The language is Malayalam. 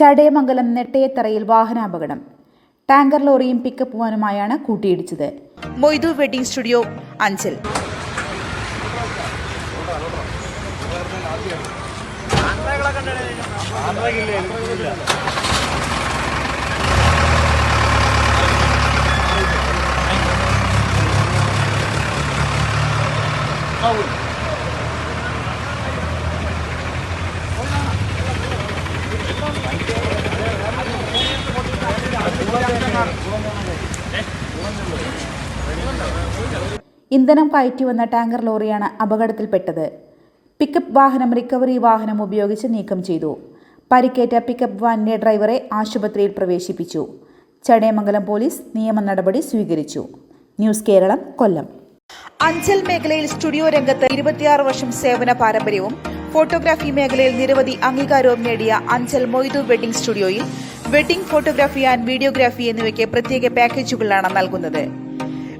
ചടയമംഗലം നെട്ടയത്തറയിൽ വാഹനാപകടം. ടാങ്കർ ലോറിയും പിക്കപ്പ് വാനുമായാണ് കൂട്ടിയിടിച്ചത്. Moythu wedding studio Anchal. ഇന്ധനം കയറ്റി വന്ന ടാങ്കർ ലോറിയാണ് അപകടത്തിൽപ്പെട്ടത്. പിക്കപ്പ് വാഹനം റിക്കവറി വാഹനം ഉപയോഗിച്ച് നീക്കം ചെയ്തു. പരിക്കേറ്റ പിക്കപ്പ് വാനിന്റെ ഡ്രൈവറെ ആശുപത്രിയിൽ പ്രവേശിപ്പിച്ചു. ചടയമംഗലം പോലീസ് നിയമ നടപടി സ്വീകരിച്ചു. ന്യൂസ് കേരളം കൊല്ലം. അഞ്ചൽ മേഖലയിൽ സ്റ്റുഡിയോ രംഗത്ത് ഇരുപത്തിയാറ് വർഷം സേവന പാരമ്പര്യവും ഫോട്ടോഗ്രാഫി മേഖലയിൽ നിരവധി അംഗീകാരവും നേടിയ അഞ്ചൽ മൊയ്തു വെഡിംഗ് സ്റ്റുഡിയോയിൽ വെഡിംഗ് ഫോട്ടോഗ്രാഫി ആൻഡ് വീഡിയോഗ്രാഫി എന്നിവയ്ക്ക് പ്രത്യേക പാക്കേജുകളാണ് നൽകുന്നത്.